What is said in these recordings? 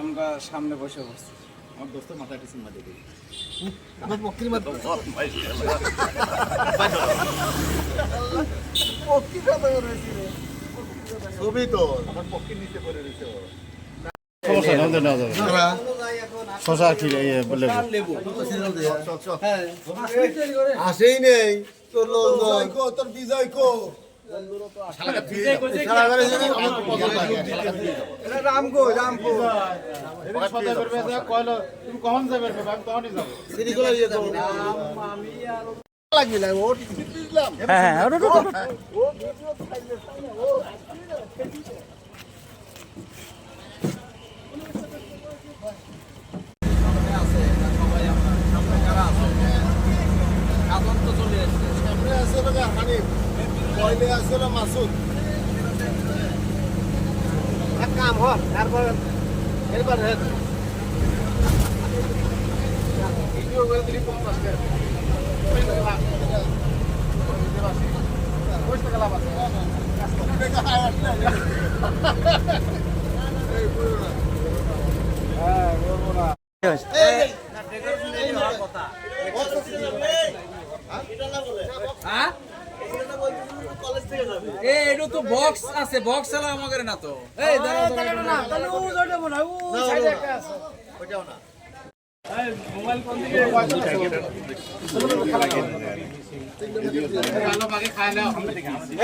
আমরা সামনে বসে বসছি আমার দোস্ত মাথা টিসিং মাঝে দিই আমার ছবি তো আমার পক্ষে আসেই নেই তোর তোর বিজয় কো। জানি আমার তখনই যাব সিরিগুলো ইয়ে তো লাগবে না সামনে আছে হানিফ পয়লে আছে হলো মাসুদ এক কাম হ তারপর এবার হেড ভিডিও করে দিলি পঞ্চাশ টাকা হ্যাঁ এ এটা তো বক্স আছে বক্স চালা আমাদের না তো। এই দাঁড়াও দাঁড়াও না তাহলে ও জড়ে না ও সাইডে একটা আছে। ওইটাও না। মোবাইল কোন দিকে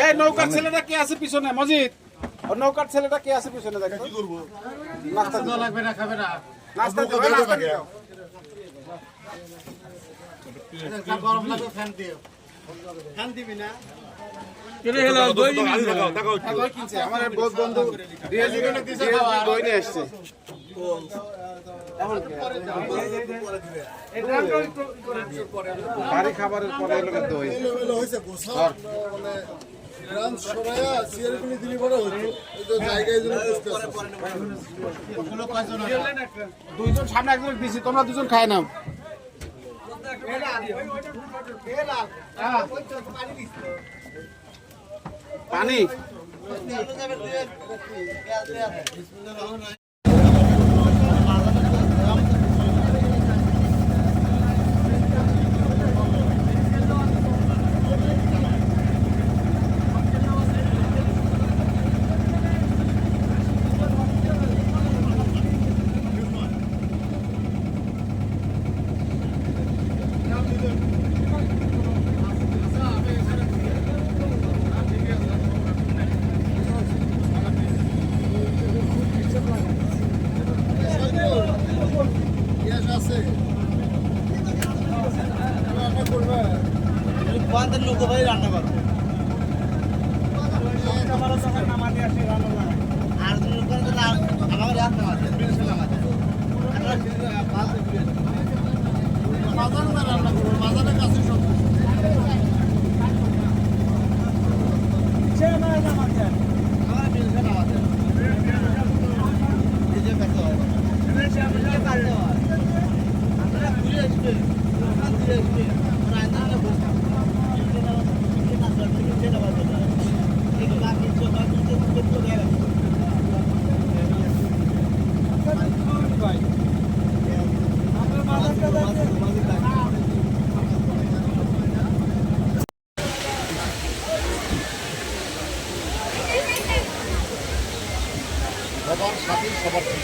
এই নৌকার ছেলেটা কে আছে পিছনে? মজিদ ও নৌকার ছেলেটা কে আছে পিছনে? দেখো। কি করব? নাস্তা দেওয়া লাগবে না খাবে না। নাস্তা দিও নাস্তা দিও। গরম লাগবে ফ্যান দিও। ফ্যান দিবি না? বাড়ি খাবারের পরে দই মানে দুইজন সামনে একজন দিছি তোমরা দুজন খায় নাও পানি গ্যাস আছে রান্না করবে কোয়ান্তের লোক ভাই রান্না করো আর লোক করে না আমার রাত না আছে বিলসালাম আছে বাজারে না রান্না করবে বাজারের কাছে সব আমার বিলসালাম আছে এই যে কাছে হয় আমরা ঘুরে আসবে আমরা ঘুরে আসবে আমরা আইনা বসে সবার সাথে সবার চিন্তা আর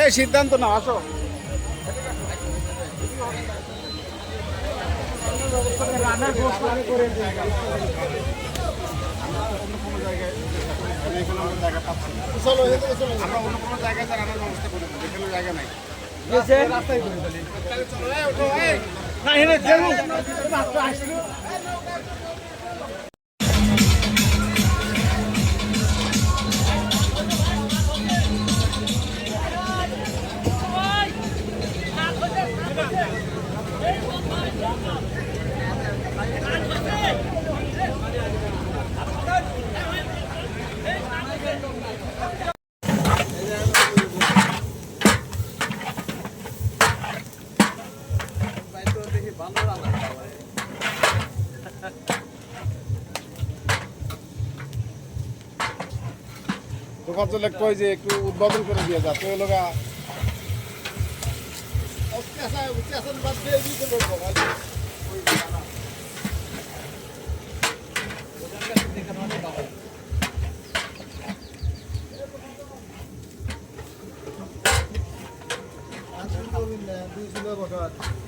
এই সিদ্ধান্ত না আসো। রান্নার করে দিই অন্য কোনো জায়গায় আমি এখানে আমার জায়গা পাচ্ছি না। চলো এদিকে চলো আমরা কোনো জায়গায় রান্নার ব্যবস্থা করে দিই জায়গা নাই দোকান কই যে একটু উদ্বোধন করে দিয়ে যা তো লগা ঠিক আছে তো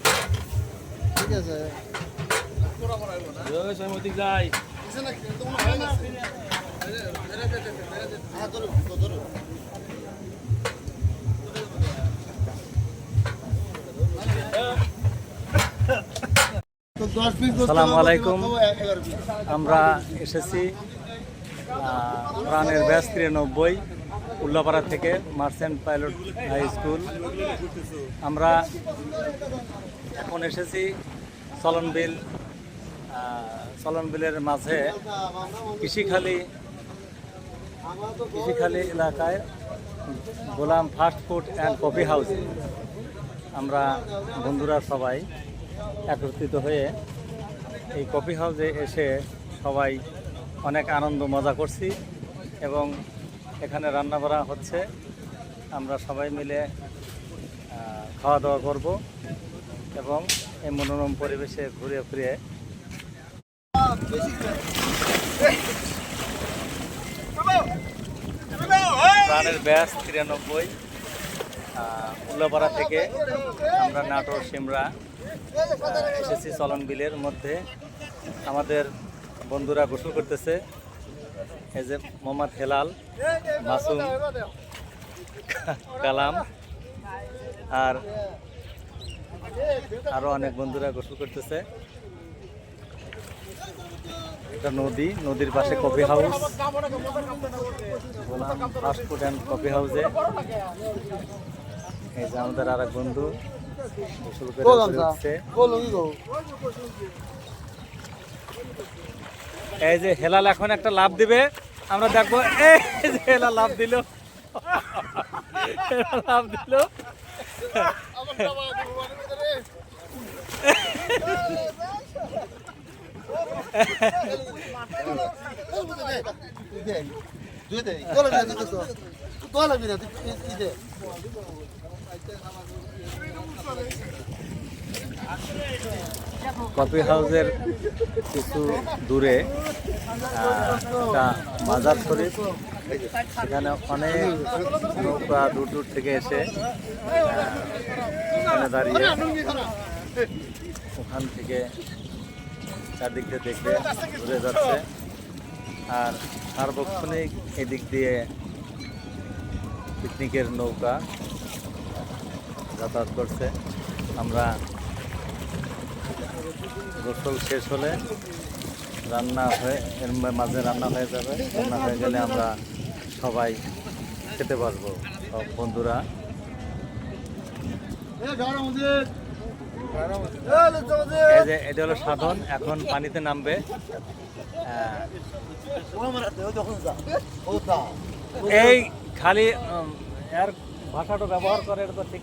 আসসালামু আলাইকুম। আমরা এসেছি প্রাণের ব্যাস তিরানব্বই উল্লাপাড়া থেকে মার্চেন্ট পাইলট হাই স্কুল। আমরা এখন এসেছি চলনবিল আহ, চলনবিলের মাঝে কৃষিখালি কৃষিখালি এলাকায় Golam fast food and coffee house আমরা বন্ধুরা সবাই একত্রিত হয়ে এই কফি হাউসে এসে সবাই অনেক আনন্দ মজা করছি এবং এখানে রান্না করা হচ্ছে। আমরা সবাই মিলে খাওয়া দাওয়া করব এবং এই মনোরম পরিবেশে ঘুরে ফিরে। প্রাণের ব্যাস তিরানব্বই উল্লাপাড়া থেকে আমরা নাটোর সিমরা এসেছি চলন বিলের মধ্যে। আমাদের বন্ধুরা গোসল করতেছে। এই যে মোহাম্মদ হেলাল, মাসুম, কালাম, আর আরও অনেক বন্ধুরা গোসল করতেছে। এটা নদী নদীর পাশে coffee house fast food and coffee হাউসে এই যে আমাদের আর এক বন্ধু গোসল করে এই যে হেলাল এখন একটা লাভ দিবে। আমরা দেখব এই যে হেলাল লাভ দিল। হেলাল লাভ দিল। কফি হাউসের কিছু দূরে একটা মাজার শরীফ সেখানে অনেক নৌকা দূর দূর থেকে এসে দাঁড়িয়ে ওখান থেকে চারদিক দেখবে ঘুরে যাচ্ছে। আর সার্বক্ষণিক এদিক দিয়ে পিকনিকের নৌকা যাতায়াত করছে। আমরা গোসল শেষ হলে রান্না হয়ে, এর মাঝে রান্না হয়ে যাবে। রান্না হয়ে গেলে আমরা সবাই খেতে পারব সব বন্ধুরা। যে, এটা হলো সাধন, এখন পানিতে নামবে। এই খালি এর ভাষাটা ব্যবহার করে, এটা তো ঠিক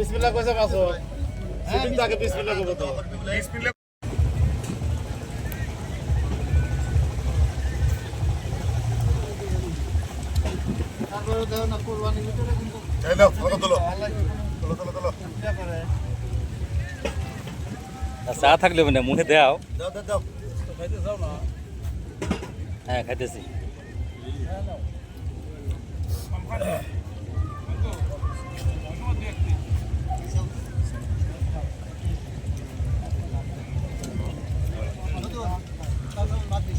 বিসমিল্লাহ কইছে পাছো সেদিন তাকে বিসমিল্লাহ কইবো তো। তারপরে দেখো না কোরবানি ভিতরে কিন্তু এই নাও ফটো তোলো। তোলো তোলো তোলো। চা থাকলে মানে মুখে দেও দাও দাও। দাও হ্যাঁ খাইতেছি।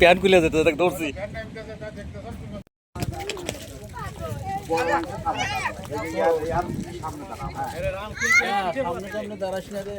প্যান খুলে যেত দেখ দৌড়ছি দাঁড়াস না রে